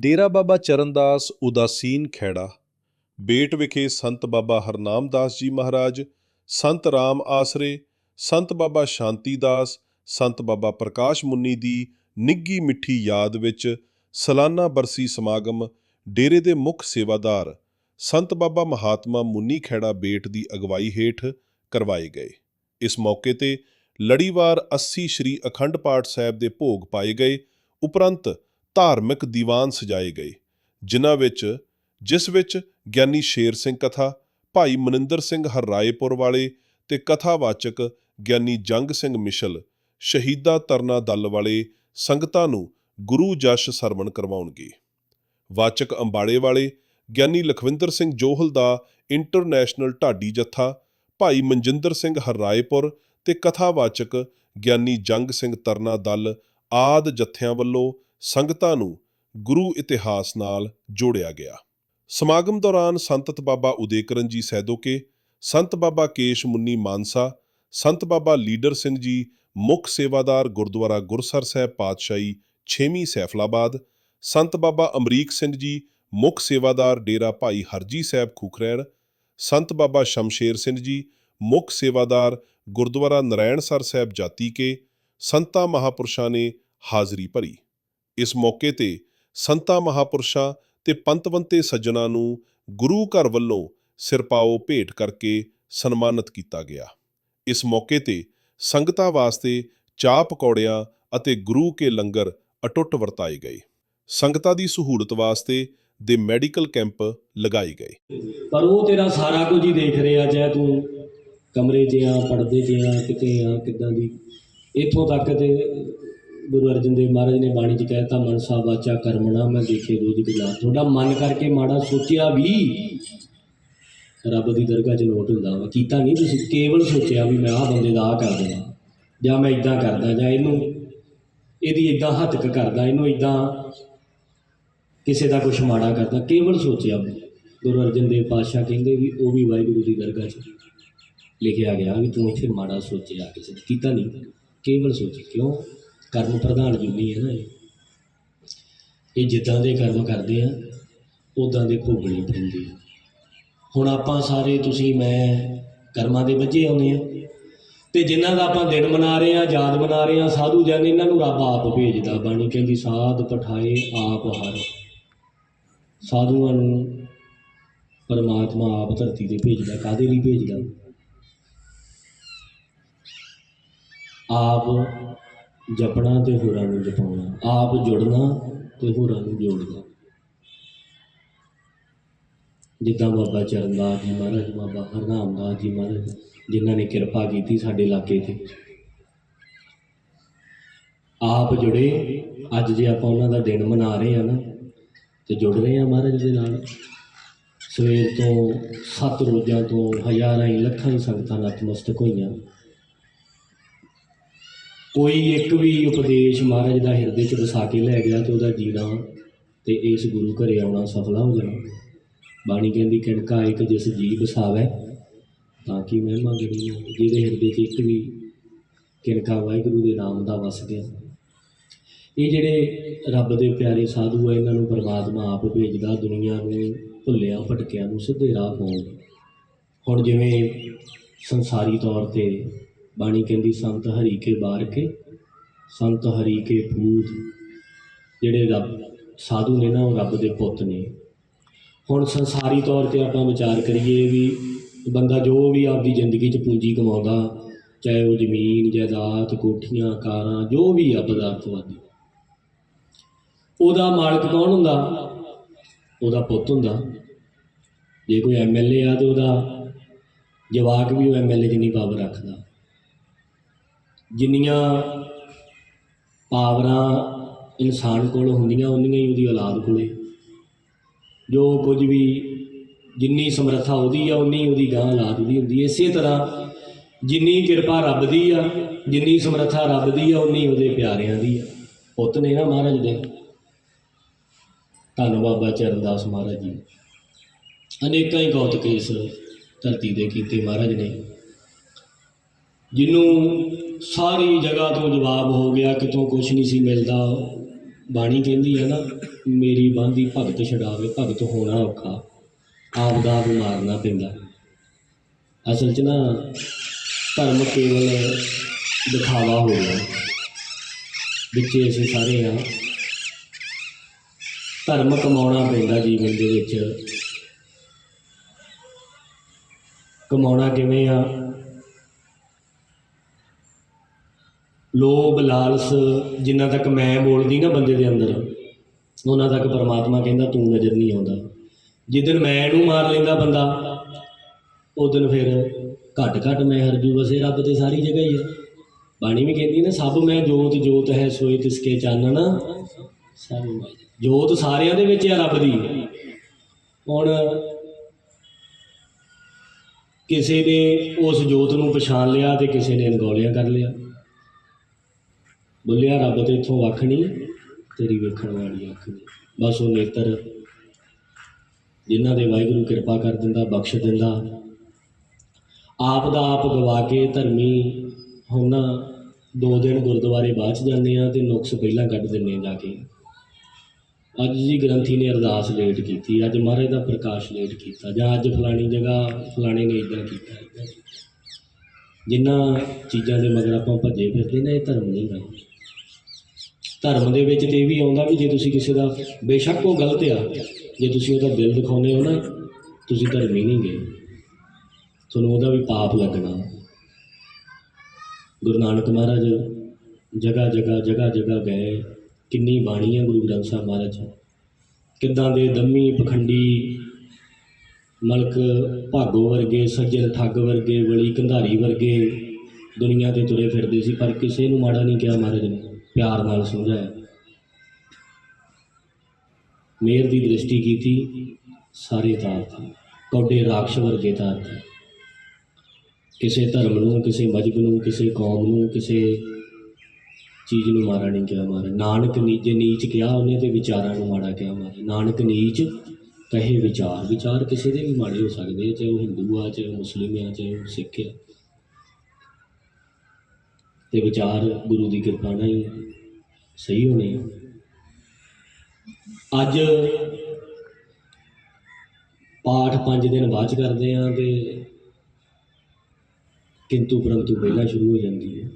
ਡੇਰਾ ਬਾਬਾ ਚਰਨਦਾਸ ਉਦਾਸੀਨ ਖੈੜਾ ਬੇਟ ਵਿਖੇ ਸੰਤ ਬਾਬਾ ਹਰਨਾਮਦਾਸ ਜੀ ਮਹਾਰਾਜ, ਸੰਤ ਰਾਮ ਆਸਰੇ, ਸੰਤ ਬਾਬਾ ਸ਼ਾਂਤੀ ਦਾਸ ਸੰਤ ਬਾਬਾ ਪ੍ਰਕਾਸ਼ ਮੁੰਨੀ ਦੀ ਨਿੱਗੀ ਮਿੱਠੀ ਯਾਦ ਵਿੱਚ ਸਾਲਾਨਾ ਬਰਸੀ ਸਮਾਗਮ, ਡੇਰੇ ਦੇ ਮੁੱਖ ਸੇਵਾਦਾਰ, ਸੰਤ ਬਾਬਾ ਮਹਾਤਮਾ ਮੁੰਨੀ ਖੈੜਾ ਬੇਟ ਦੀ ਅਗਵਾਈ ਹੇਠ ਕਰਵਾਏ ਗਏ। ਇਸ ਮੌਕੇ ਤੇ ਲੜੀਵਾਰ 80 ਸ਼੍ਰੀ ਅਖੰਡ ਪਾਠ ਸਾਹਿਬ ਦੇ ਭੋਗ ਪਾਏ ਗਏ, ਉਪਰੰਤ ਧਾਰਮਿਕ ਦੀਵਾਨ ਸਜਾਏ ਗਏ, ਜਿਨ੍ਹਾਂ ਵਿੱਚ, ਜਿਸ ਵਿੱਚ ਗਿਆਨੀ ਸ਼ੇਰ ਸਿੰਘ ਕਥਾ, ਭਾਈ ਮਨਿੰਦਰ ਸਿੰਘ ਹਰਰਾਏਪੁਰ ਵਾਲੇ ਤੇ ਕਥਾਵਾਚਕ ਗਿਆਨੀ ਜੰਗ ਸਿੰਘ ਮਿਸ਼ਲ ਸ਼ਹੀਦਾ ਤਰਨਾ ਦਲ ਵਾਲੇ ਸੰਗਤਾਂ ਨੂੰ ਗੁਰੂ ਜਸ਼ ਸਰਵਣ ਕਰਵਾਉਣਗੇ। ਵਾਚਕ ਅੰਬਾਲੇ ਵਾਲੇ ਗਿਆਨੀ ਲਖਵਿੰਦਰ ਸਿੰਘ ਜੋਹਲ ਦਾ ਇੰਟਰਨੈਸ਼ਨਲ ਢਾਡੀ ਜੱਥਾ, ਭਾਈ ਮਨਜਿੰਦਰ ਸਿੰਘ ਹਰਰਾਏਪੁਰ ਤੇ ਕਥਾਵਾਚਕ ਗਿਆਨੀ ਜੰਗ ਸਿੰਘ ਤਰਨਾ ਦਲ ਆਦ ਜਥਿਆਂ ਵੱਲੋਂ ਸੰਗਤਾਂ ਨੂੰ ਗੁਰੂ ਇਤਿਹਾਸ ਨਾਲ ਜੋੜਿਆ ਗਿਆ। ਸਮਾਗਮ ਦੌਰਾਨ ਸੰਤਤ ਬਾਬਾ ਉਦੇਕਰਨ ਜੀ ਸੈਦੋਕੇ, ਸੰਤ ਬਾਬਾ ਕੇਸ਼ ਮੁੰਨੀ ਮਾਨਸਾ, ਸੰਤ ਬਾਬਾ ਲੀਡਰ ਸਿੰਘ ਜੀ, ਮੁੱਖ ਸੇਵਾਦਾਰ ਗੁਰਦੁਆਰਾ ਗੁਰਸਰ ਸਾਹਿਬ ਪਾਤਸ਼ਾਹੀ 6ਵੀਂ ਸੈਫਲਾਬਾਦ, ਸੰਤ ਬਾਬਾ ਅਮਰੀਕ ਸਿੰਘ ਜੀ, ਮੁੱਖ ਸੇਵਾਦਾਰ ਡੇਰਾ ਭਾਈ ਹਰਜੀ ਸਾਹਿਬ ਖੂਖਰੈਣ ਸੰਤ ਬਾਬਾ ਸ਼ਮਸ਼ੇਰ ਸਿੰਘ ਜੀ, ਮੁੱਖ ਸੇਵਾਦਾਰ ਗੁਰਦੁਆਰਾ ਨਰਾਇਣਸਰ ਸਾਹਿਬ ਜਾਤੀ ਕੇ ਸੰਤਾਂ ਮਹਾਪੁਰਸ਼ਾਂ ਨੇ ਹਾਜ਼ਰੀ ਭਰੀ। ਇਸ ਮੌਕੇ ਤੇ ਸੰਤਾਂ, ਮਹਾਪੁਰਸ਼ਾਂ ਤੇ ਪੰਤਵੰਤੇ ਸੱਜਣਾ ਨੂੰ ਗੁਰੂ ਘਰ ਵੱਲੋਂ ਸਿਰਪਾਓ ਭੇਟ ਕਰਕੇ ਸਨਮਾਨਿਤ ਕੀਤਾ ਗਿਆ। ਇਸ ਮੌਕੇ ਤੇ ਸੰਗਤਾਂ ਵਾਸਤੇ ਚਾਹ ਪਕੌੜਿਆਂ ਅਤੇ ਗੁਰੂ ਕੇ ਲੰਗਰ ਅਟੁੱਟ ਵਰਤਾਏ ਗਏ। ਸੰਗਤਾਂ ਦੀ ਸਹੂਲਤ ਵਾਸਤੇ ਦੇ ਮੈਡੀਕਲ ਕੈਂਪ ਲਗਾਏ ਗਏ। ਪਰ ਉਹ ਤੇਰਾ ਸਾਰਾ ਕੁਝ ਹੀ ਦੇਖ ਰਿਹਾ ਚਾਹੇ ਤੂੰ। ਕਮਰੇ 'ਚ ਆ ਪੜਦੇ 'ਚ ਆ ਕਿਤੇ ਆ, ਕਿੱਦਾਂ ਦੀ। ਇੱਥੋਂ ਤੱਕ ਤੇ ਗੁਰੂ ਅਰਜਨ ਦੇਵ ਮਹਾਰਾਜ ਨੇ ਬਾਣੀ 'ਚ ਕਹਿਤਾ ਮਨਸਾ ਵਾਚਾ ਕਰਮਣਾ, ਮੈਂ ਦੇਖੇ ਰੋਜ਼ ਕਿਲਾ ਤੁਹਾਡਾ ਮਨ ਕਰਕੇ ਮਾੜਾ ਸੋਚਿਆ ਵੀ ਰੱਬ ਦੀ ਦਰਗਾਹ 'ਚ ਨੋਟ ਹੁੰਦਾ ਵਾ। ਕੀਤਾ ਨਹੀਂ ਤੁਸੀਂ, ਕੇਵਲ ਸੋਚਿਆ ਵੀ ਮੈਂ ਆਹ ਬੰਦੇ ਦਾ ਆਹ ਕਰ ਦੇਣਾ ਜਾਂ ਮੈਂ ਇਦਾਂ ਕਰਦਾ, ਜਾਂ ਇਹਨੂੰ, ਇਹਦੀ ਇਦਾਂ ਹੱਤਕ ਕਰਦਾ, ਇਹਨੂੰ ਇਦਾਂ ਕਿਸੇ ਦਾ ਕੁਛ ਮਾੜਾ ਕਰਦਾ, ਕੇਵਲ ਸੋਚਿਆ ਗੁਰੂ ਅਰਜਨ ਦੇਵ ਪਾਤਸ਼ਾਹ ਕਹਿੰਦੇ ਵੀ ਉਹ ਵੀ ਵਾਹਿਗੁਰੂ ਦੀ ਦਰਗਾਹ 'ਚ ਲਿਖਿਆ ਗਿਆ ਵੀ ਤੂੰ ਇੱਥੇ ਮਾੜਾ ਸੋਚਿਆ ਕਿਸੇ ਨੇ ਕੀਤਾ ਨਹੀਂ। ਕੇਵਲ ਸੋਚ ਕਿਉਂ? ਕਰਮ ਪ੍ਰਧਾਨ ਜੁਨੀ ਹੈ ਨਾ ਇਹ। ਇਹ ਜਿੱਦਾਂ ਦੇ ਕਰਮ ਕਰਦੇ ਆ ਉਦਾਂ ਦੇ ਭੋਗਣੇ ਪੈਂਦੇ। ਆ ਹੁਣ ਆਪਾਂ ਸਾਰੇ ਤੁਸੀਂ, ਮੈਂ ਕਰਮਾਂ ਦੇ ਵੱਜੇ ਆਉਂਦੇ ਆ। ਤੇ ਜਿਨ੍ਹਾਂ ਦਾ ਆਪਾਂ ਦਿਨ ਮਨਾ ਰਹੇ ਆ, ਯਾਦ ਮਨਾ ਰਹੇ ਆ, ਸਾਧੂ ਜਨ ਇਹਨਾਂ ਨੂੰ ਰੱਬ ਆਪ ਭੇਜਦਾ ਬਾਣੀ, ਕਹਿੰਦੀ ਸਾਧ ਪਠਾਏ ਆਪ ਹਰ। ਸਾਧੂਆਂ ਨੂੰ ਪਰਮਾਤਮਾ ਆਪ ਧਰਤੀ ਤੇ ਭੇਜਦਾ ਕਾਦੇ ਲਈ ਭੇਜਦਾ? ਆਪ ਜਪਣਾ ਤੇ ਹੋਰਾਂ ਨੂੰ ਜਪਾਉਣਾ। ਆਪ ਜੁੜਨਾ ਤੇ ਹੋਰਾਂ ਨੂੰ ਜੋੜਨਾ। ਜਿੱਦਾਂ ਬਾਬਾ ਚਰਨਦਾਸ ਜੀ ਮਹਾਰਾਜ, ਬਾਬਾ ਹਰਨਾਮਦਾਸ ਜੀ ਮਹਾਰਾਜ, ਜਿਨ੍ਹਾਂ ਨੇ ਕਿਰਪਾ ਕੀਤੀ ਸਾਡੇ ਇਲਾਕੇ ਤੇ। ਆਪ ਜੁੜੇ। ਅੱਜ ਜੇ ਆਪਾਂ ਉਹਨਾਂ ਦਾ ਦਿਨ ਮਨਾ ਰਹੇ ਆ ਨਾ, ਤੇ ਜੁੜ ਰਹੇ ਆ ਮਹਾਰਾਜ ਦੇ ਨਾਲ। ਸਵੇਰ ਤੋਂ ਸੱਤ ਰੋਜ਼ਾਂ ਤੋਂ ਹਜ਼ਾਰਾਂ ਹੀ ਲੱਖਾਂ ਹੀ ਸੰਗਤਾਂ ਨਤਮਸਤਕ ਹੋਈਆਂ। ਕੋਈ ਇੱਕ ਵੀ ਉਪਦੇਸ਼ ਮਹਾਰਾਜ ਦਾ ਹਿਰਦੇ 'ਚ ਵਸਾ ਕੇ ਲੈ ਗਿਆ ਤੇ ਉਹਦਾ ਜੀਣਾ ਤੇ ਇਸ ਗੁਰੂ ਘਰੇ ਆਉਣਾ ਸਫਲਾ ਹੋ ਜਾਣਾ। ਬਾਣੀ ਕਹਿੰਦੀ, ਕਿਣਕਾ ਇੱਕ ਜਿਸ ਜੀ ਵਸਾਵੇ, ਤਾਂ ਕਿ ਮਹਿਮਾ ਗਣੀ ਹੋਵੇ ਜਿਹਦੇ ਹਿਰਦੇ 'ਚ ਇੱਕ ਵੀ ਕਿਣਕਾ ਵਾਹਿਗੁਰੂ ਦੇ ਨਾਮ ਦਾ ਵਸ ਗਿਆ। ਇਹ ਜਿਹੜੇ ਰੱਬ ਦੇ ਪਿਆਰੇ ਸਾਧੂ ਆ, ਇਹਨਾਂ ਨੂੰ ਪਰਮਾਤਮਾ ਆਪ ਭੇਜਦਾ, ਦੁਨੀਆ ਨੂੰ ਭੁੱਲਿਆ, ਭਟਕਿਆਂ ਨੂੰ ਸਿੱਧੇ ਰਾਹ ਪਾਉਣ। ਹੁਣ ਜਿਵੇਂ ਸੰਸਾਰੀ ਤੌਰ ਤੇ ਬਾਣੀ ਕਹਿੰਦੀ, ਸੰਤ ਹਰੀ ਕੇ ਬਾਰ ਕੇ, ਸੰਤ ਹਰੀ ਕੇ ਪੂਤ। ਜਿਹੜੇ ਰੱਬ, ਸਾਧੂ ਨੇ ਨਾ, ਉਹ ਰੱਬ ਦੇ ਪੁੱਤ ਨੇ। ਹੁਣ ਸੰਸਾਰੀ ਤੌਰ ਤੇ ਆਪਾਂ ਵਿਚਾਰ ਕਰੀਏ ਵੀ ਬੰਦਾ ਜੋ ਵੀ ਆਪਦੀ ਜ਼ਿੰਦਗੀ 'ਚ ਪੂੰਜੀ ਕਮਾਉਂਦਾ, ਚਾਹੇ ਉਹ ਜ਼ਮੀਨ, ਜਾਇਦਾਦ, ਕੋਠੀਆਂ, ਕਾਰਾਂ, ਜੋ ਵੀ ਆ ਪਦਾਰਥਵਾਦੀ, ਉਹਦਾ ਮਾਲਕ ਕੌਣ ਹੁੰਦਾ? ਉਹਦਾ ਪੁੱਤ ਹੁੰਦਾ। ਜੇ ਕੋਈ ਐਮਐਲਏ ਆ ਤੇ ਉਹਦਾ ਜਵਾਕ ਵੀ ਉਹ ਐਮਐਲਏ ਜਿੰਨੀ ਪਾਵਰ ਰੱਖਦਾ। ਜਿੰਨੀਆਂ ਪਾਵਰਾਂ ਇਨਸਾਨ ਕੋਲ ਹੁੰਦੀਆਂ, ਉਨੀਆਂ ਹੀ ਉਹਦੀ ਔਲਾਦ ਕੋਲੇ। ਜੋ ਕੁਝ ਵੀ ਜਿੰਨੀ ਸਮਰੱਥਾ ਉਹਦੀ ਆ, ਉਨੀ ਉਹਦੀ ਗਾਂ ਔਲਾਦ ਦੀ ਹੁੰਦੀ ਇਸੇ ਤਰ੍ਹਾਂ ਜਿੰਨੀ ਕਿਰਪਾ ਰੱਬ ਦੀ ਆ, ਜਿੰਨੀ ਸਮਰੱਥਾ ਰੱਬ ਦੀ ਆ, ਉਨੀ ਉਹਦੇ ਪਿਆਰਿਆਂ ਦੀ ਆ। ਪੁੱਤ ਨੇ ਨਾ ਮਹਾਰਾਜ ਦੇ। ਧੰਨ ਬਾਬਾ ਚਰਨਦਾਸ ਮਹਾਰਾਜ ਜੀ। ਅਨੇਕਾਂ ਹੀ ਗੌਤਕ ਇਸ ਧਰਤੀ ਦੇ ਕੀਤੇ ਮਹਾਰਾਜ ਨੇ। ਜਿਹਨੂੰ ਸਾਰੀ ਜਗ੍ਹਾ ਤੋਂ ਜਵਾਬ ਹੋ ਗਿਆ, ਕਿਤੋਂ ਕੁਝ ਨਹੀਂ ਸੀ ਮਿਲਦਾ। ਬਾਣੀ ਕਹਿੰਦੀ ਹੈ ਨਾ, ਮੇਰੀ ਬਾਂਦੀ ਭਗਤ ਛਡਾਵੇ, ਭਗਤ ਹੋਣਾ ਔਖਾ। ਆਪ ਦਾ ਆਪ ਮਾਰਨਾ ਪੈਂਦਾ। ਅਸਲ 'ਚ ਨਾ, ਧਰਮ ਕੇਵਲ ਦਿਖਾਵਾ ਹੋ ਗਿਆ। ਵਿੱਚ ਅਸੀਂ ਸਾਰੇ ਆ। ਧਰਮ ਕਮਾਉਣਾ ਪੈਂਦਾ ਜੀਵਨ ਦੇ ਵਿੱਚ। ਕਮਾਉਣਾ ਕਿਵੇਂ ਆ? ਲੋਭ, ਲਾਲਸ ਜਿੰਨਾ ਤੱਕ ਮੈਂ ਬੋਲਦੀ ਨਾ ਬੰਦੇ ਦੇ ਅੰਦਰ, ਉਹਨਾਂ ਤੱਕ ਪਰਮਾਤਮਾ ਕਹਿੰਦਾ ਤੂੰ ਨਜ਼ਰ ਨਹੀਂ ਆਉਂਦਾ। ਜਿੱਦਣ ਮੈਂ ਨੂੰ ਮਾਰ ਲੈਂਦਾ ਬੰਦਾ ਉਦੋਂ ਫਿਰ ਘਟ ਘਟ ਮੈਂ ਹਰਜੂ ਵਸੇ ਰੱਬ ਤੇ ਸਾਰੀ ਜਗ੍ਹਾ ਹੀ ਹੈ ਬਾਣੀ ਵੀ ਕਹਿੰਦੀ ਨਾ, ਸਭ ਮੈਂ ਜੋਤ ਜੋਤ ਹੈ ਸੋਈ ਤਿਸਕੇ ਚਾਨਣ। ਸਾਰੇ ਜੋਤ ਸਾਰਿਆਂ ਦੇ ਵਿੱਚ ਆ ਰੱਬ ਦੀ। ਹੁਣ ਕਿਸੇ ਨੇ ਉਸ ਜੋਤ ਨੂੰ ਪਛਾਣ ਲਿਆ ਤੇ ਕਿਸੇ ਨੇ ਅਣਗੌਲਿਆ ਕਰ ਲਿਆ। ਬੋਲਿਆ, ਰੱਬ ਤੇ ਇਥੋਂ ਵੱਖ ਨਹੀਂ ਤੇਰੀ ਵੇਖਣ ਵਾਲੀ ਅੱਖ ਨਹੀਂ ਬਸ ਉਹ ਨੇਤਰ ਜਿਨ੍ਹਾਂ ਦੇ ਵਾਹਿਗੁਰੂ ਕਿਰਪਾ ਕਰ ਦਿੰਦਾ, ਬਖਸ਼ ਦਿੰਦਾ। ਆਪ ਦਾ ਆਪ ਗਵਾ ਕੇ ਧਰਮੀ ਹੁਣ ਦੋ ਦਿਨ ਗੁਰਦੁਆਰੇ ਬਾਅਦ ਚ ਜਾਂਦੇ ਆ ਤੇ ਨੁਕਸ ਪਹਿਲਾਂ ਕੱਢ ਦਿੰਦੇ ਆ ਜਾ ਕੇ। ਅੱਜ ਜੀ ਗ੍ਰੰਥੀ ਨੇ ਅਰਦਾਸ ਲੇਟ ਕੀਤੀ, ਅੱਜ ਮਹਾਰਾਜ ਦਾ ਪ੍ਰਕਾਸ਼ ਲੇਟ ਕੀਤਾ, ਜਾਂ ਅੱਜ ਫਲਾਣੀ ਜਗ੍ਹਾ, ਫਲਾਣੇ ਨੇ ਇਦਾਂ ਕੀਤਾ। ਏਦਾਂ ਜਿਨ੍ਹਾਂ ਚੀਜ਼ਾਂ ਦੇ ਮਗਰ ਆਪਾਂ ਭੱਜੇ ਫਿਰਦੇ ਨੇ, ਇਹ ਧਰਮ ਨਹੀਂ ਗਾ ਧਰਮ ਦੇ ਵਿੱਚ ਤੇ ਇਹ ਵੀ ਆਉਂਦਾ ਵੀ ਜੇ ਤੁਸੀਂ ਕਿਸੇ ਦਾ ਬੇਸ਼ੱਕ ਉਹ ਗਲਤ ਆ, ਜੇ ਤੁਸੀਂ ਉਹਦਾ ਦਿਲ ਦਿਖਾਉਂਦੇ ਹੋ ਨਾ, ਤੁਸੀਂ ਧਰਮੀ ਨਹੀਂ ਗਏ ਤੁਹਾਨੂੰ ਉਹਦਾ ਵੀ ਪਾਪ ਲੱਗਣਾ। ਗੁਰੂ ਨਾਨਕ ਮਹਾਰਾਜ ਜਗ੍ਹਾ ਜਗ੍ਹਾ ਜਗ੍ਹਾ ਜਗ੍ਹਾ ਗਏ। ਕਿੰਨੀ ਬਾਣੀ ਹੈ ਗੁਰੂ ਗ੍ਰੰਥ ਸਾਹਿਬ ਮਹਾਰਾਜ। ਕਿੱਦਾਂ ਦੇ ਦੰਮੀ ਪਖੰਡੀ ਮਲਕ ਭਾਗੋ ਵਰਗੇ ਸੱਜਣ ਠੱਗ ਵਰਗੇ, ਵਲੀ ਕੰਧਾਰੀ ਵਰਗੇ ਦੁਨੀਆ ਤੇ ਤੁਰੇ ਫਿਰਦੇ ਸੀ, ਪਰ ਕਿਸੇ ਨੂੰ ਮਾੜਾ ਨਹੀਂ ਕਿਹਾ ਮਹਾਰਾਜ ਨੇ। ਪਿਆਰ ਨਾਲ ਸਮਝਾਇਆ। ਮੇਰ ਦੀ ਦ੍ਰਿਸ਼ਟੀ ਕੀਤੀ, ਸਾਰੇ ਤਾਰਤੀ ਕੌਡੇ ਰਾਖਸ਼ ਵਰਗੇ ਤਾਰਤੀ ਕਿਸੇ ਧਰਮ ਨੂੰ, ਕਿਸੇ ਮਜਬ ਨੂੰ, ਕਿਸੇ ਕੌਮ ਨੂੰ, ਕਿਸੇ ਚੀਜ਼ ਨੂੰ ਮਾਰਾ ਨਹੀਂ ਕਿਹਾ ਮਾਰਾ ਨਾਨਕ ਨੀਜੇ ਨੀਚ ਕਿਹਾ, ਉਹਨੇ ਤੇ ਵਿਚਾਰਾਂ ਨੂੰ ਮਾੜਾ ਕਿਹਾ ਮਾਰਾ ਨਾਨਕ ਨੀਚ, ਕਹੇ ਵਿਚਾਰ। ਵਿਚਾਰ ਕਿਸੇ ਦੇ ਵੀ ਮਾੜੇ ਹੋ ਸਕਦੇ ਆ, ਚਾਹੇ ਉਹ ਹਿੰਦੂ ਆ, ਚਾਹੇ ਉਹ ਮੁਸਲਿਮ ਆ, ਚਾਹੇ ਉਹ ਸਿੱਖ ਆ। ਤੇ ਵਿਚਾਰ ਗੁਰੂ ਦੀ ਕਿਰਪਾ ਨਾਲ ਹੀ ਸਹੀ ਹੋਣੇ ਅੱਜ ਪਾਠ 5 ਦਿਨ ਬਾਅਦ ਚ ਕਰਦੇ ਆ ਤੇ ਕਿੰਤੂ ਪਰੰਤੂ ਪਹਿਲਾਂ ਸ਼ੁਰੂ ਹੋ ਜਾਂਦੀ ਹੈ।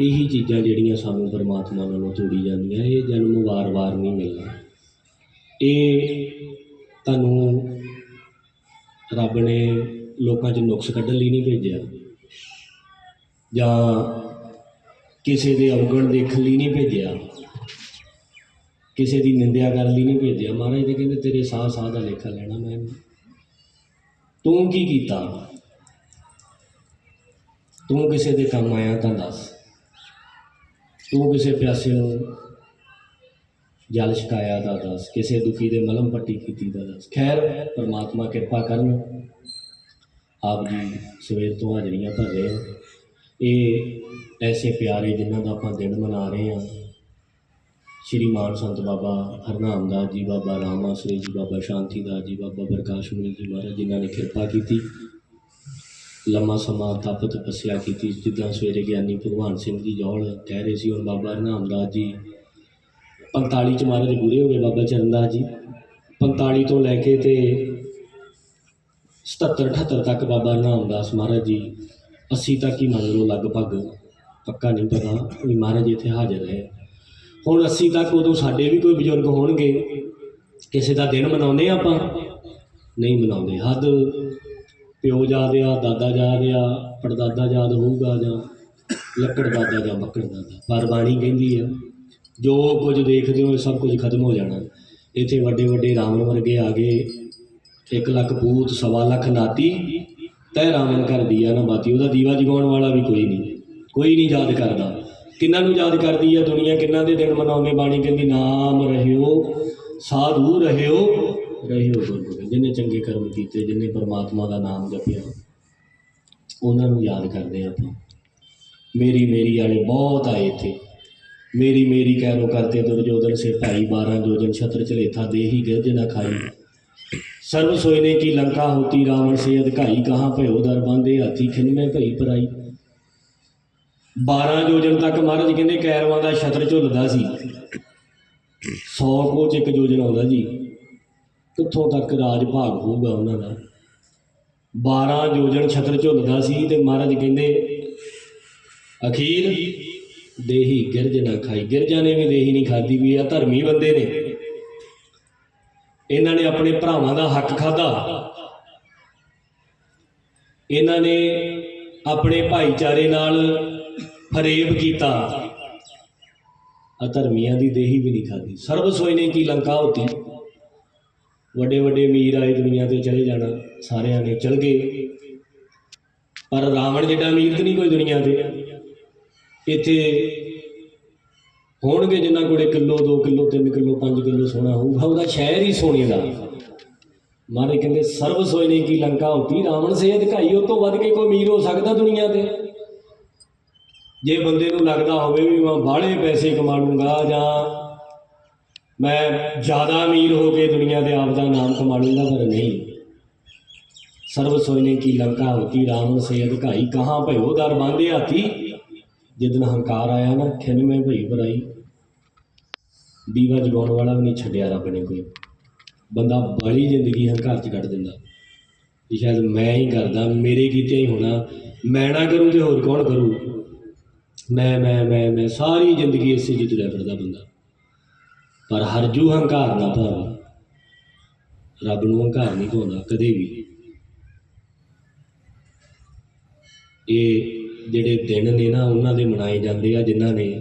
ਇਹੀ ਚੀਜ਼ਾਂ ਜਿਹੜੀਆਂ ਸਾਨੂੰ ਪਰਮਾਤਮਾ ਨਾਲੋਂ ਤੋੜੀ ਜਾਂਦੀਆਂ, ਇਹ ਜਨਮ ਵਾਰ-ਵਾਰ ਨਹੀਂ ਮਿਲਣਾ। ਇਹ ਤੁਹਾਨੂੰ ਰੱਬ ਨੇ ਲੋਕਾਂ 'ਚ ਨੁਕਸ ਕੱਢਣ ਲਈ ਨਹੀਂ ਭੇਜਿਆ। ਜਾਂ ਕਿਸੇ ਦੇ ਅਵਗਣ ਦੇਖਣ ਲਈ ਨਹੀਂ ਭੇਜਿਆ। ਕਿਸੇ ਦੀ ਨਿੰਦਿਆ ਕਰਨ ਲਈ ਨਹੀਂ ਭੇਜਿਆ। ਮਹਾਰਾਜ ਦੇ ਕਹਿੰਦੇ, ਤੇਰੇ ਸਾਹ ਸਾਹ ਦਾ ਲੇਖਾ ਲੈਣਾ ਮੈਂ। ਤੂੰ ਕੀ ਕੀਤਾ? ਤੂੰ ਕਿਸੇ ਦੇ ਕੰਮ ਆਇਆ ਤਾਂ ਦੱਸ। ਤੂੰ ਕਿਸੇ ਪਿਆਸੇ ਨੂੰ ਜਲ ਛਕਾਇਆ ਤਾਂ ਦੱਸ। ਕਿਸੇ ਦੁਖੀ ਦੇ ਮਲਮ ਪੱਟੀ ਕੀਤੀ ਤਾਂ ਦੱਸ। ਖੈਰ, ਪਰਮਾਤਮਾ ਕਿਰਪਾ ਕਰਨ। ਆਪ ਜੀ ਸਵੇਰ ਤੋਂ ਹਾਜ਼ਰੀਆਂ ਭਰ ਰਹੇ। ਹੋ ਇਹ ਐਸੇ ਪਿਆਰੇ ਜਿਨ੍ਹਾਂ ਦਾ ਆਪਾਂ ਦਿਨ ਮਨਾ ਰਹੇ ਹਾਂ। ਸ਼੍ਰੀ ਮਾਨ ਸੰਤ ਬਾਬਾ ਹਰਨਾਮ ਦਾਸ ਜੀ, ਬਾਬਾ ਰਾਮ ਆਸਰੇ ਜੀ, ਬਾਬਾ ਸ਼ਾਂਤੀਦਾਸ ਜੀ, ਬਾਬਾ ਪ੍ਰਕਾਸ਼ ਮੁਨੀ ਜੀ ਮਹਾਰਾਜ ਜਿਨ੍ਹਾਂ ਨੇ ਕਿਰਪਾ ਕੀਤੀ, ਲੰਮਾ ਸਮਾਂ ਤਪ ਤਪੱਸਿਆ ਕੀਤੀ, ਜਿੱਦਾਂ ਸਵੇਰੇ ਗਿਆਨੀ ਭਗਵਾਨ ਸਿੰਘ ਜੀ ਜੋਲ ਕਹਿ ਰਹੇ ਸੀ, ਹੁਣ ਬਾਬਾ ਹਰਨਾਮ ਜੀ 45 ਚ ਮਹਾਰਾਜ ਪੂਰੇ ਹੋ ਗਏ, ਬਾਬਾ ਚਰਨਦਾਸ ਜੀ। 45 ਤੋਂ ਲੈ ਕੇ ਤੇ 77 78 ਤੱਕ ਬਾਬਾ ਹਰਨਾਮ ਮਹਾਰਾਜ ਜੀ 80 ਤੱਕ ਹੀ ਮੰਨ ਲਓ ਲਗਭਗ ਪੱਕਾ ਨਹੀਂ ਪਤਾ ਵੀ ਮਹਾਰਾਜ ਇੱਥੇ ਹਾਜ਼ਰ ਹੈ। ਹੁਣ 80 ਤੱਕ ਉਦੋਂ ਸਾਡੇ ਵੀ ਕੋਈ ਬਜ਼ੁਰਗ ਹੋਣਗੇ, ਕਿਸੇ ਦਾ ਦਿਨ ਮਨਾਉਂਦੇ ਆ ਆਪਾਂ? ਨਹੀਂ ਮਨਾਉਂਦੇ। ਹੱਦ, ਪਿਓ ਯਾਦ ਆ ਦਾਦਾ ਯਾਦ ਆ ਪੜਦਾਦਾ ਯਾਦ ਹੋਊਗਾ ਜਾਂ ਲੱਕੜ ਦਾਦਾ ਜਾਂ ਮੱਕੜ ਦਾਦਾ। ਪਰ ਬਾਣੀ ਕਹਿੰਦੀ ਆ, ਜੋ ਕੁਝ ਦੇਖਦੇ ਹੋ ਸਭ ਕੁਝ ਖਤਮ ਹੋ ਜਾਣਾ। ਇੱਥੇ ਵੱਡੇ ਵੱਡੇ ਰਾਵਣ ਵਰਗੇ ਆ ਗਏ। ਇੱਕ ਲੱਖ ਭੂਤ ਸਵਾ ਲੱਖ ਨਾਤੀ ਤੈ ਰਾਵਣ ਕਰਦੀ ਆ ਨਾ ਬਾਤੀ, ਉਹਦਾ ਦੀਵਾ ਜਗਾਉਣ ਵਾਲਾ ਵੀ ਕੋਈ ਨਹੀਂ ਕੋਈ ਨਹੀਂ ਯਾਦ ਕਰਦਾ। ਕਿੰਨਾਂ ਨੂੰ ਯਾਦ ਕਰਦੀ ਆ ਦੁਨੀਆ, ਕਿੰਨਾਂ ਦੇ ਦਿਨ ਮਨਾਉਂਦੇ ਬਾਣੀ, ਕਹਿੰਦੀ, ਨਾਮ ਰਹਿਓ, ਸਾਧੂ ਰਹਿਓ ਰਹਿਓ ਗੁਰਗੁਰੂ। ਜਿਹਨੇ ਚੰਗੇ ਕਰਮ ਕੀਤੇ ਜਿਹਨੇ ਪਰਮਾਤਮਾ ਦਾ ਨਾਮ ਜਪਿਆ, ਉਹਨਾਂ ਨੂੰ ਯਾਦ ਕਰਦੇ ਆ ਆਪਾਂ। ਮੇਰੀ ਮੇਰੀ ਵਾਲੇ ਬਹੁਤ ਆਏ ਇੱਥੇ। ਮੇਰੀ ਮੇਰੀ ਕਹਿ ਕਹਿਰੋ ਕਰਤੇ ਦੁਰਜੋਧਨ ਸੇ ਭਾਈ 12 ਜੋਜਨ ਛਤਰ ਚਲੇਥਾ ਦੇਹੀ ਗਿਰਜ ਨਾ ਖਾਈ। ਸਰਬ ਸੋਇਨੇ ਕੀ ਲੰਕਾ ਹੋਤੀ ਰਾਵਣ ਸੇ ਅਧਿਕਾਈ ਕਹਾਂ ਭਇਓ ਦਰ ਬਾਂਦੇ ਹਾਥੀ ਖਿਨ ਮੈਂ ਭਈ ਪਰਾਈ। 12 ਯੋਜਨ ਤੱਕ ਮਹਾਰਾਜ ਕਹਿੰਦੇ ਕੈਰਵਾਂ ਦਾ ਛਤਰ ਝੁੱਲਦਾ ਸੀ। 100 ਕੋਚ ਇੱਕ ਯੋਜਨ ਆਉਂਦਾ ਜੀ। ਕਿੱਥੋਂ ਤੱਕ ਰਾਜ ਭਾਗ ਹੋਊਗਾ ਉਹਨਾਂ ਦਾ? 12 ਯੋਜਨ ਛਤਰ ਝੁੱਲਦਾ ਸੀ ਤੇ ਮਹਾਰਾਜ ਕਹਿੰਦੇ, ਅਖੀਰ ਦੇਹੀ ਗਿਰਜ ਨਾ ਖਾਈ। ਗਿਰਜਾਂ ਨੇ ਵੀ ਦੇਹੀ ਨਹੀਂ ਖਾਦੀ ਵੀ ਆ ਧਰਮੀ ਬੰਦੇ ਨੇ। ਇਹਨਾਂ ਨੇ ਆਪਣੇ ਭਰਾਵਾਂ ਦਾ ਹੱਕ ਖਾਦਾ ਇਹਨਾਂ ਨੇ ਆਪਣੇ ਭਾਈਚਾਰੇ ਨਾਲ ਫਰੇਬ ਕੀਤਾ। ਅਧਰਮੀਆਂ ਦੀ ਦੇਹੀ ਵੀ ਨਹੀਂ ਖਾਦੀ ਸਰਬ ਸੋਇਨੇ ਕੀ ਲੰਕਾ ਹੋਤੀ? ਵੱਡੇ ਵੱਡੇ ਅਮੀਰ ਆਏ ਦੁਨੀਆ ਤੇ ਚਲੇ ਜਾਣਾ। ਸਾਰਿਆਂ ਨੇ ਚਲ ਗਏ। ਪਰ ਰਾਵਣ ਜਿੱਡਾ ਅਮੀਰ ਤੇ ਨਹੀਂ ਕੋਈ ਦੁਨੀਆ ਤੇ। ਇੱਥੇ ਹੋਣਗੇ ਜਿਨ੍ਹਾਂ ਕੋਲੇ ਕਿਲੋ 2 ਕਿਲੋ 3 ਕਿਲੋ 5 ਕਿਲੋ ਸੋਨਾ ਹੋਊਗਾ, ਉਹਦਾ ਸ਼ਹਿਰ ਹੀ ਸੋਨੇ ਦਾ। ਮਾਰੇ ਕਹਿੰਦੇ ਸਰਬ ਸੋਇਨੇ ਕੀ ਲੰਕਾ ਹੋਤੀ ਰਾਵਣ ਸੇ ਅਧਿਕਾਈ ਉਹ ਤੋਂ ਵੱਧ ਕੇ ਕੋਈ ਅਮੀਰ ਹੋ ਸਕਦਾ ਦੁਨੀਆ ਤੇ? ਜੇ ਬੰਦੇ ਨੂੰ ਲੱਗਦਾ ਹੋਵੇ ਵੀ ਮੈਂ ਬਾਹਲੇ ਪੈਸੇ ਕਮਾ ਲੂੰਗਾ ਜਾਂ ਮੈਂ ਜ਼ਿਆਦਾ ਅਮੀਰ ਹੋ ਕੇ ਦੁਨੀਆ ਦੇ ਆਪ ਦਾ ਨਾਮ ਕਮਾ ਲੂੰਗਾ ਪਰ ਨਹੀਂ। ਸਰਬ ਸੋਇਨੇ ਕੀ ਲੰਕਾ ਹੋਤੀ ਰਾਵਣ ਸੇ ਅਧਿਕਾਈ ਕਹਾਂ ਭਇਓ ਦਰ ਬਾਂਧੇ ਹਾਥੀ? ਜਿੱਦਨ ਹੰਕਾਰ ਆਇਆ ਨਾ, ਖਿੰਨ ਮੈਂ ਭਈ ਭਰਾਈ। ਦੀਵਾ ਜਗਾਉਣ ਵਾਲਾ ਵੀ ਨਹੀਂ ਛੱਡਿਆ ਰੱਬ ਨੇ ਕੋਈ। ਬੰਦਾ ਬਾਲੀ ਜ਼ਿੰਦਗੀ ਹੰਕਾਰ ਚ ਕੱਢ ਦਿੰਦਾ। ਵੀ ਸ਼ਾਇਦ ਮੈਂ ਹੀ ਕਰਦਾ, ਮੇਰੇ ਕੀਤੇ ਹੀ ਹੋਣਾ। ਮੈਂ ਨਾ ਕਰੂੰ ਤੇ ਹੋਰ ਕੌਣ ਕਰੂ? ਮੈਂ ਮੈਂ ਮੈਂ ਮੈਂ ਸਾਰੀ ਜ਼ਿੰਦਗੀ ਇਸੇ ਜੀ ਤੁਰਿਆ ਫਿਰਦਾ ਬੰਦਾ। ਪਰ ਹਰਜੂ ਹੰਕਾਰ ਨਾ ਭਾਵ। ਰੱਬ ਨੂੰ ਹੰਕਾਰ ਨਹੀਂ ਪਾਉਂਦਾ ਕਦੇ ਵੀ। ਇਹ ਜਿਹੜੇ ਦਿਨ ਨੇ ਨਾ, ਉਹਨਾਂ ਦੇ ਮਨਾਏ ਜਾਂਦੇ ਆ, ਜਿਨ੍ਹਾਂ ਨੇ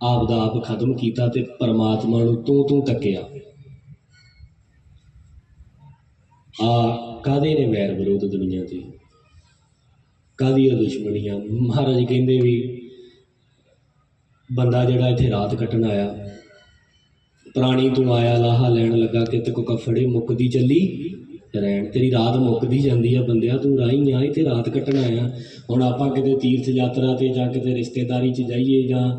ਆਪ ਦਾ ਆਪ ਖਤਮ ਕੀਤਾ ਤੇ ਪਰਮਾਤਮਾ ਨੂੰ ਤੂੰ ਤੂੰ ਤੱਕਿਆ। ਆ ਕਾਦੇ ਨੇ ਵੈਰ ਵਿਰੋਧ ਦੁਨੀਆ ਤੇ? ਕਾਦੀ ਆ ਦੁਸ਼ਮਣੀਆਂ? ਮਹਾਰਾਜ ਕਹਿੰਦੇ ਵੀ ਬੰਦਾ ਜਿਹੜਾ ਇੱਥੇ ਰਾਤ ਕੱਟਣ ਆਇਆ, ਪ੍ਰਾਣੀ ਤੂੰ ਆਇਆ, ਲਾਹਾ ਲੈਣ ਲੱਗਾ ਕਿ ਤੇ ਕੋ ਕਫੜੇ ਮੁੱਕਦੀ ਚੱਲੀ। ਰਹਿਣ। ਤੇਰੀ ਰਾਤ ਮੁੱਕਦੀ ਜਾਂਦੀ ਆ ਬੰਦਿਆ, ਤੂੰ ਰਾਹੀਂ ਆ, ਇੱਥੇ ਰਾਤ ਕੱਟਣਾ ਆ ਹੁਣ ਆਪਾਂ ਕਿਤੇ ਤੀਰਥ ਯਾਤਰਾ ਤੇ ਜਾਂ ਕਿਤੇ ਰਿਸ਼ਤੇਦਾਰੀ 'ਚ ਜਾਈਏ ਜਾਂ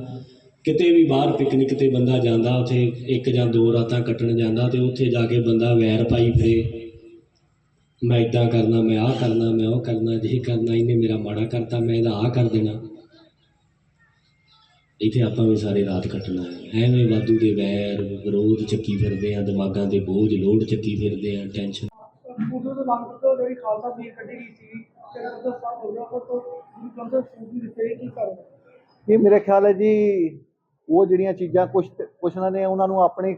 ਕਿਤੇ ਵੀ ਬਾਹਰ ਪਿਕਨਿਕ ਤੇ ਬੰਦਾ ਜਾਂਦਾ, ਉੱਥੇ ਇੱਕ ਜਾਂ ਦੋ ਰਾਤਾਂ ਕੱਟਣ ਜਾਂਦਾ ਤੇ ਉੱਥੇ ਜਾ ਕੇ ਬੰਦਾ ਵੈਰ ਪਾਈ ਫਿਰੇ। ਮੈਂ ਇਦਾਂ ਕਰਨਾ, ਮੈਂ ਆਹ ਕਰਨਾ, ਮੈਂ ਉਹ ਕਰਨਾ, ਜੇ ਕਰਨਾ, ਇਹਨੇ ਮੇਰਾ ਮਾੜਾ ਕਰਤਾ, ਮੈਂ ਇਹਦਾ ਆਹ ਕਰ ਦੇਣਾ। ਇੱਥੇ ਆਪਾਂ ਵੀ ਸਾਰੇ ਰਾਤ ਕੱਟਣਾ ਹੈ ਐਵੇਂ ਵਾਧੂ ਦੇ ਵੈਰ ਵਿਰੋਧ ਚੱਕੀ ਫਿਰਦੇ ਆ, ਦਿਮਾਗਾਂ ਤੇ ਬੋਝ, ਲੋਡ ਚੱਕੀ ਫਿਰਦੇ ਆ ਟੈਨਸ਼ਨ ਉਦੋਂ ਤੋਂ ਜਿਹੜੀ ਖਾਲਸਾ ਦੀ ਕੱਢੀ ਗਈ ਸੀ ਤੇ ਉਹਦਾ ਸਭ ਹੋ ਗਿਆ ਉਹ ਤੋਂ ਗੁਰੂ ਗ੍ਰੰਥ ਸਾਹਿਬ ਦੀ ਰਿਪੇਅਰ ਕੀ ਕਰਨਾ ਇਹ ਮੇਰੇ ਖਿਆਲ ਹੈ ਜੀ, ਉਹ ਜਿਹੜੀਆਂ ਚੀਜ਼ਾਂ ਕੁਛ ਕੁਛ ਉਹਨਾਂ ਨੇ, ਉਹਨਾਂ ਨੂੰ ਆਪਣੇ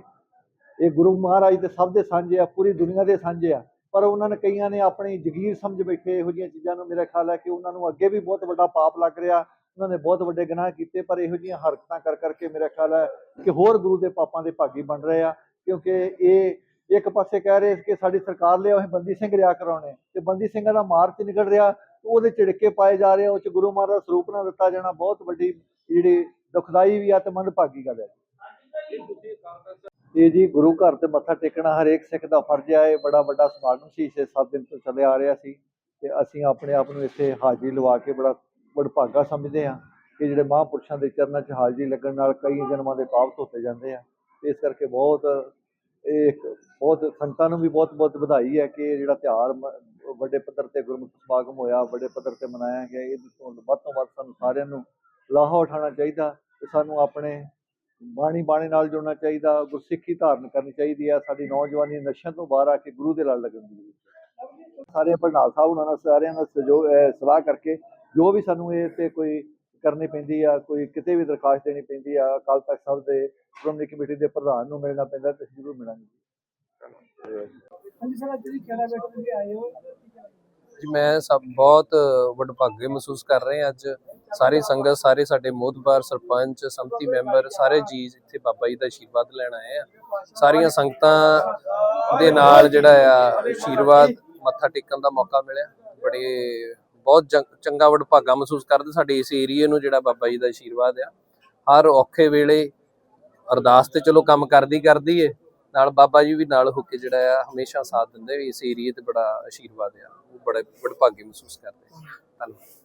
ਇਹ ਗੁਰੂ ਮਹਾਰਾਜ ਦੇ ਸਭ ਦੇ ਸਾਂਝੇ ਆ, ਪੂਰੀ ਦੁਨੀਆ ਦੇ ਸਾਂਝੇ ਆ। ਪਰ ਉਹਨਾਂ ਨੇ ਕਈਆਂ ਨੇ ਆਪਣੀ ਜਗੀਰ ਸਮਝ ਬੈਠੇ, ਇਹੋ ਜਿਹੀਆਂ ਚੀਜ਼ਾਂ ਨੂੰ ਮੇਰਾ ਖਿਆਲ ਹੈ ਕਿ ਉਹਨਾਂ ਨੂੰ ਅੱਗੇ ਵੀ ਬਹੁਤ ਵੱਡਾ ਪਾਪ ਲੱਗ ਰਿਹਾ, ਉਹਨਾਂ ਨੇ ਬਹੁਤ ਵੱਡੇ ਗੁਨਾਹ ਕੀਤੇ, ਪਰ ਇਹੋ ਜਿਹੀਆਂ ਹਰਕਤਾਂ ਕਰ ਕਰਕੇ ਮੇਰਾ ਖਿਆਲ ਹੈ ਕਿ ਹੋਰ ਗੁਰੂ ਦੇ ਪਾਪਾਂ ਦੇ ਭਾਗੀ ਬਣ ਰਹੇ ਆ, ਕਿਉਂਕਿ ਇਹ ਇੱਕ ਪਾਸੇ ਕਹਿ ਰਹੇ ਸੀ ਕਿ ਸਾਡੀ ਸਰਕਾਰ ਲਿਆ ਉਹ ਬੰਦੀ ਸਿੰਘ ਰਿਆ ਕਰਾਉਣੇ। ਤੇ ਬੰਦੀ ਸਿੰਘਾਂ ਦਾ ਮਾਰਚ ਨਿਕਲ ਰਿਹਾ ਉਹਦੇ ਝਿੜਕੇ ਪਾਏ ਜਾ ਰਹੇ ਆ, ਉਹ ਚ ਗੁਰੂ ਮਹਾਰਾਜ ਦਾ ਸਰੂਪ ਨਾ ਦਿੱਤਾ ਜਾਣਾ, ਬਹੁਤ ਵੱਡੀ ਜਿਹੜੀ ਦੁਖਦਾਈ ਵੀ ਆ ਤੇ ਮੰਦਭਾਗੀ ਗੱਲ ਹੈ। ਇਹ ਜੀ ਗੁਰੂ ਘਰ ਤੇ ਮੱਥਾ ਟੇਕਣਾ ਹਰੇਕ ਸਿੱਖ ਦਾ ਫਰਜ਼ ਹੈ ਇਹ ਬੜਾ ਵੱਡਾ ਸਮਾਗਮ ਸੀ 6-7 ਦਿਨ ਤੋਂ ਚੱਲਿਆ ਆ ਰਿਹਾ ਸੀ। ਤੇ ਅਸੀਂ ਆਪਣੇ ਆਪ ਨੂੰ ਇੱਥੇ ਹਾਜ਼ਰੀ ਲਵਾ ਕੇ ਬੜਾ ਵਡਭਾਗਾ ਸਮਝਦੇ ਹਾਂ ਕਿ ਜਿਹੜੇ ਮਹਾਂਪੁਰਸ਼ਾਂ ਦੇ ਚਰਨਾਂ 'ਚ ਹਾਜ਼ਰੀ ਲੱਗਣ ਨਾਲ ਕਈ ਜਨਮਾਂ ਦੇ ਪਾਪ ਧੋਤੇ ਜਾਂਦੇ ਆ। ਇਸ ਕਰਕੇ ਬਹੁਤ ਇਹ ਇੱਕ ਬਹੁਤ ਸੰਤਾਂ ਨੂੰ ਵੀ ਬਹੁਤ ਬਹੁਤ ਵਧਾਈ ਹੈ ਕਿ ਇਹ ਜਿਹੜਾ ਤਿਉਹਾਰ ਮ- ਵੱਡੇ ਪੱਧਰ ਤੇ ਗੁਰਮੁਖ ਸਮਾਗਮ ਹੋਇਆ, ਵੱਡੇ ਪੱਧਰ ਤੇ ਮਨਾਇਆ ਗਿਆ ਇਹਦੇ ਤੋਂ ਵੱਧ ਤੋਂ ਵੱਧ ਸਾਨੂੰ ਸਾਰਿਆਂ ਨੂੰ ਲਾਹਾ ਉਠਾਉਣਾ ਚਾਹੀਦਾ ਤੇ ਸਾਨੂੰ ਆਪਣੇ ਬਾਣੀ ਬਾਣੀ ਨਾਲ ਜੁੜਨਾ ਚਾਹੀਦਾ, ਗੁਰਸਿੱਖੀ ਧਾਰਨ ਕਰਨੀ ਚਾਹੀਦੀ ਹੈ, ਸਾਡੀ ਨੌਜਵਾਨੀ ਨਸ਼ਿਆਂ ਤੋਂ ਬਾਹਰ ਆ ਕੇ ਗੁਰੂ ਦੇ ਨਾਲ ਲੱਗਣ ਦੀ ਸਾਰੇ ਪ੍ਰਧਾਨ ਸਾਹਿਬ ਉਹਨਾਂ ਨਾਲ ਸਾਰਿਆਂ ਨਾਲ ਸਹਿਯੋਗ ਸਲਾਹ ਕਰਕੇ ਜੋ ਵੀ ਸਾਨੂੰ ਇਹ ਤੇ ਕੋਈ ਕਰਨੀ ਪੈਂਦੀ ਆ ਕੋਈ ਕਿਤੇ ਵੀ ਦਰਖਾਸਤ ਦੇਣੀ ਪੈਂਦੀ ਆ ਅਕਾਲ ਤਖਤ ਸਾਹਿਬ ਦੇ ਸ਼੍ਰੋਮਣੀ ਕਮੇਟੀ ਦੇ ਪ੍ਰਧਾਨ ਨੂੰ ਮਿਲਣਾ ਪੈਂਦਾ ਤੇ ਜ਼ਰੂਰ ਮਿਲਾਂਗੇ। ਹਾਂਜੀ ਸਰ ਅੱਜ ਜਿਹੜੀ ਖੇੜਾ ਬੈਠ ਕੇ ਆਏ ਹੋ ਜੀ ਮੈਂ ਸਭ ਬਹੁਤ ਵਡਭਾਗੇ ਮਹਿਸੂਸ ਕਰ ਰਹੇ ਹਾਂ ਅੱਜ। ਸਾਰੀ ਸੰਗਤ ਸਾਰੇ ਸਾਡੇ ਮੋਹਤਬਾਰ ਸਰਪੰਚ ਸੰਮਤੀ ਮੈਂਬਰ ਸਾਰੇ ਜੀ ਇੱਥੇ ਬਾਬਾ ਜੀ ਦਾ ਆਸ਼ੀਰਵਾਦ ਲੈਣ ਆਏ ਆ। ਸਾਰੀਆਂ ਸੰਗਤਾਂ ਦੇ ਨਾਲ ਜਿਹੜਾ ਆ ਆਸ਼ੀਰਵਾਦ ਮੱਥਾ ਟੇਕਣ ਦਾ ਮੌਕਾ ਮਿਲਿਆ। ਬੜੇ ਬਹੁਤ ਜੰ- ਚੰਗਾ ਵਡਭਾਗਾ ਮਹਿਸੂਸ ਕਰਦੇ ਸਾਡੇ ਇਸ ਏਰੀਏ ਨੂੰ ਜਿਹੜਾ ਬਾਬਾ ਜੀ ਦਾ ਆਸ਼ੀਰਵਾਦ ਆ। ਹਰ ਔਖੇ ਵੇਲੇ ਅਰਦਾਸ ਤੇ ਚਲੋ ਕੰਮ ਕਰਦੀ ਕਰਦੀ ਏ, ਨਾਲ ਬਾਬਾ ਜੀ ਵੀ ਨਾਲ ਹੋ ਕੇ ਜਿਹੜਾ ਆ ਹਮੇਸ਼ਾ ਸਾਥ ਦਿੰਦੇ ਵੀ ਇਸ ਏਰੀਏ ਤੇ ਬੜਾ ਆਸ਼ੀਰਵਾਦ ਆ, ਉਹ ਬੜੇ ਵਡਭਾਗੇ ਮਹਿਸੂਸ ਕਰਦੇ ਧੰਨਵਾਦ।